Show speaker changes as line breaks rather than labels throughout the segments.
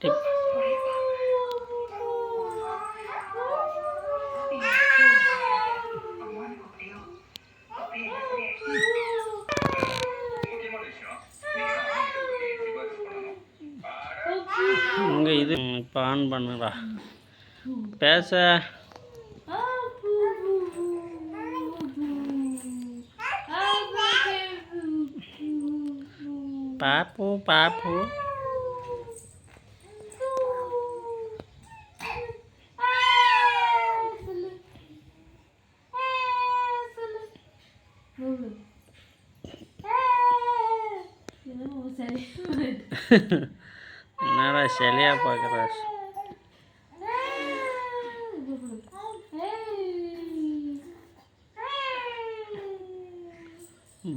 Tip இங்கே இது இப்போ ஆன் பண்ணுடா பேச பாப்பு பாப்பு என்னடா சிலையா பார்க்குறா?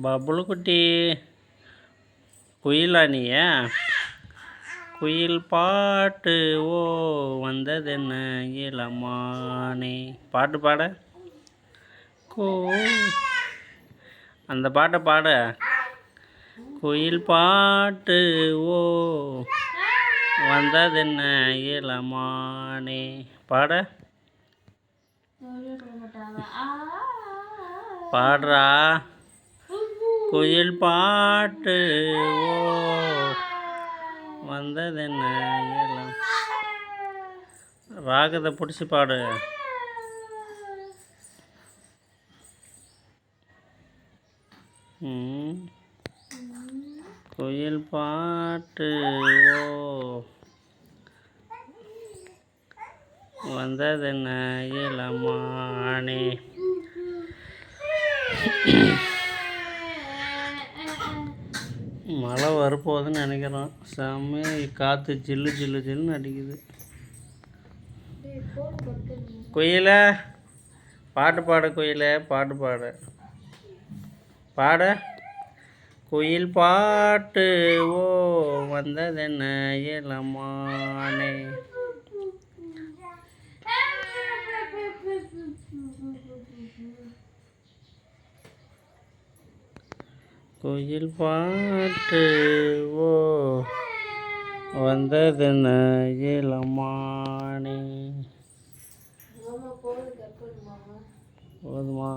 பபுளு குட்டி குயிலா நீ குயில் பாட்டு ஓ வந்ததென்ன இளமானே? பாட்டு பாட. கோ அந்த பாட்டை பாட. குயில் பாட்டு ஓ வந்ததென்ன இளமானே. பாட. பாடுறா. குயில் பாட்டு ஓ வந்ததென்ன இளம் ராகத்தை பிடிச்சி பாடு. ம். குயில் பாட்டு. ஓ. வந்ததென்ன இளமானே? மழை வரப்போகுதுன்னு நினைக்கிறோம். செம்மையாக காற்று ஜில்லு ஜில்லு ஜில்லுன்னு அடிக்குது. குயில? பாட்டு பாட குயில. பாட்டு பாட. பாட. குயில் பாட்டு ஓ வந்ததென்ன இளமானே? குயில் பாட்டு ஓ வந்ததென்ன இளமானே? போதுமா?